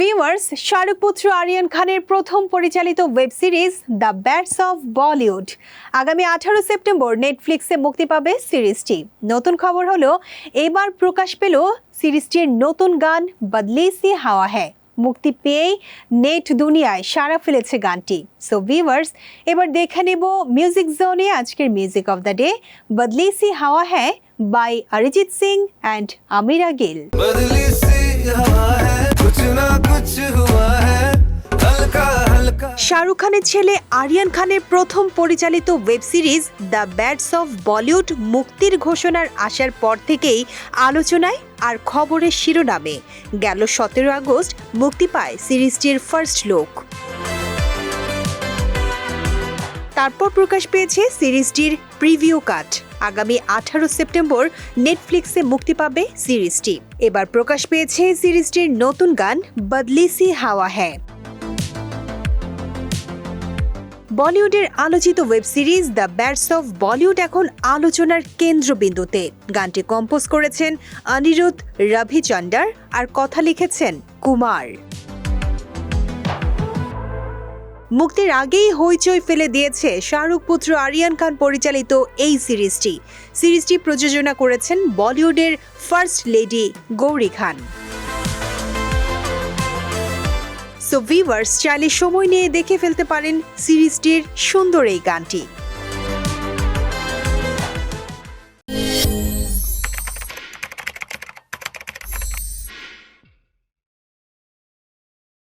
Viewers শাহরুখপুত্র Aryan খানের প্রথম পরিচালিত web series the bads of Bollywood আগামী আঠারো সেপ্টেম্বর নেটফ্লিক্সে মুক্তি পাবে সিরিজটি নতুন খবর হলো, এবার প্রকাশ পেল সিরিজটির নতুন গান, বদলি সি হাওয়া হ্যায়। মুক্তি পেয়েই নেট দুনিয়ায় সারা ফেলেছে গানটি। সো ভিউয়ার্স এবার দেখে নেব মিউজিক জোনে আজকের music of the day Badli Si Hawa Hai by Arijit Singh and Amira Gill. Shahrukh খানের ছেলে আরিয়ান খানের প্রথম পরিচালিত web series the bads of Bollywood মুক্তির ঘোষণার আসার পর থেকেই আলোচনায় আর খবরের শিরোনামে। গেল সতেরো আগস্ট, মুক্তি পায় সিরিজটির ফার্স্ট লুক। তারপর প্রকাশ পেয়েছে সিরিজটির প্রিভিউ কাট। আগামী আঠারো সেপ্টেম্বর নেটফ্লিক্সে মুক্তি পাবে সিরিজটি। এবার প্রকাশ পেয়েছে সিরিজটির নতুন গান, বদলিসি হাওয়া হ্যায়। বলিউডের আলোচিত web series the bads of Bollywood এখন আলোচনার কেন্দ্রবিন্দুতে। গানটি কম্পোজ করেছেন অনিরুদ্ধ রবিচন্ডার আর কথা লিখেছেন কুমার। মুক্তির আগেই হইচই ফেলে দিয়েছে শাহরুখ পুত্র আরিয়ান খান পরিচালিত এই সিরিজটি। সিরিজটি প্রযোজনা করেছেন বলিউডের first lady Gauri Khan. So viewers চাইলে সময় নিয়ে দেখে ফেলতে পারেন সিরিজটির সুন্দর এই গানটি